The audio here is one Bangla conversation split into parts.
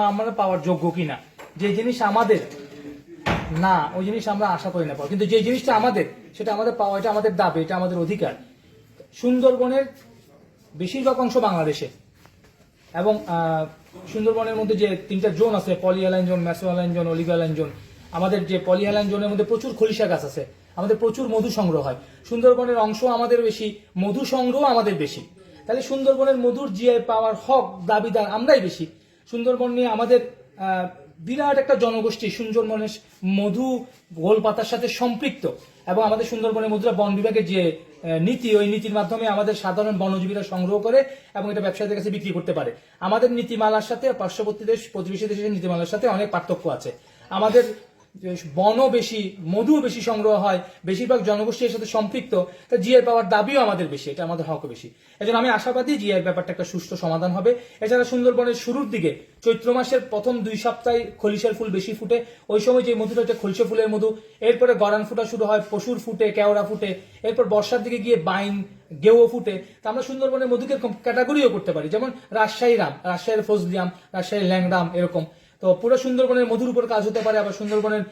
আমরা পাওয়ার যোগ্য কিনা। যে জিনিস আমাদের, না, ওই জিনিস আমরা আশা করি না পাবো কিন্তু যে জিনিসটা আমাদের, সেটা আমাদের পাওয়া, এটা আমাদের দাবি, এটা আমাদের অধিকার। সুন্দরবনের বেশিরভাগ অংশ বাংলাদেশে। এবং সুন্দরবনের মধ্যে যে তিনটা জোন আছে polyhaline zone mesohaline zone oligohaline zone, আমাদের যে পলিঅ্যালাইন জোনের মধ্যে প্রচুর খলিশা গাছ আছে, আমাদের প্রচুর মধু সংগ্রহ হয়। সুন্দরবনের অংশ আমাদের বেশি, মধু সংগ্রহ আমাদের বেশি। তাহলে সুন্দরবনের মধুর জিআই পাওয়ার হক, দাবিদার আমরাই বেশি। সুন্দরবন নিয়ে আমাদের বিরাট একটা জনগোষ্ঠী, সুন্দরবনের মধু গোলপাতার সাথে সম্পৃক্ত। এবং আমাদের সুন্দরবনের মধুরা বন বিভাগের যে নীতি, ওই নীতির মাধ্যমে আমাদের সাধারণ বনজীবীরা সংগ্রহ করে এবং এটা ব্যবসায়ীদের কাছে বিক্রি করতে পারে। আমাদের নীতিমালার সাথে পার্শ্ববর্তী দেশ, প্রতিবেশী দেশের নীতিমালার সাথে অনেক পার্থক্য আছে। আমাদের বনও বেশি, মধুও বেশি সংগ্রহ হয়, বেশিরভাগ জনগোষ্ঠীর সাথে সম্পৃক্ত, তা জিআই পাওয়ার দাবিও আমাদের বেশি, এটা আমাদের হক বেশি। এজন্য আমি আশাবাদী জিআই ব্যাপারটা একটা সুষ্ঠু সমাধান হবে। এছাড়া সুন্দরবনের শুরুর দিকে চৈত্র মাসের প্রথম দুই সপ্তাহে খলিশার ফুল বেশি ফুটে, ওই সময় যে মধুটা হচ্ছে খলিশা ফুলের মধু, এরপরে গরান ফুটা শুরু হয়, পশুর ফুটে, কেওড়া ফুটে, এরপর বর্ষার দিকে গিয়ে বাইন গেও ফুটে, তা আমরা সুন্দরবনের মধুকে ক্যাটাগরিও করতে পারি, যেমন রাজশাহী রাম, রাজশাহীর ফজলিয়াম রাজশাহীর ল্যাংরাম এরকম। তো পুরো সুন্দরবনের মধুর উপর কাজ হতে পারে, আবার সুন্দরবনের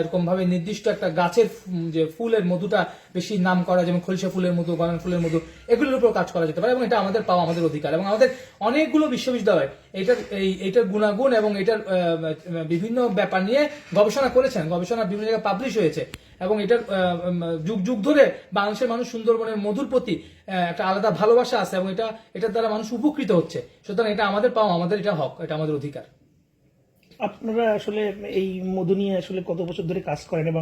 এরকম ভাবে নির্দিষ্ট একটা গাছের যে ফুলের মধুটা বেশি নাম করা যেমন খলসা ফুলের মধু গরম ফুলের মধু, এগুলোর উপর কাজ করা যেতে পারে এবং এটা আমাদের পাওয়া আমাদের অধিকার এবং আমাদের অনেকগুলো বিশ্ববিদ্যালয় এটার, এই, এটার গুণাগুণ এবং এটার বিভিন্ন ব্যাপার নিয়ে গবেষণা করেছেন, গবেষণা বিভিন্ন জায়গায় পাবলিশ হয়েছে এবং এটার যুগ যুগ ধরে বাংলাদেশের মানুষ সুন্দরবনের মধুর প্রতি একটা আলাদা ভালোবাসা আছে এবং এটা, এটার দ্বারা মানুষ উপকৃত হচ্ছে। সুতরাং এটা আমাদের পাওয়া, আমাদের এটা হক, এটা আমাদের অধিকার। আপনারা আসলে এই মধু নিয়ে আসলে কত বছর ধরে কাজ করেন এবং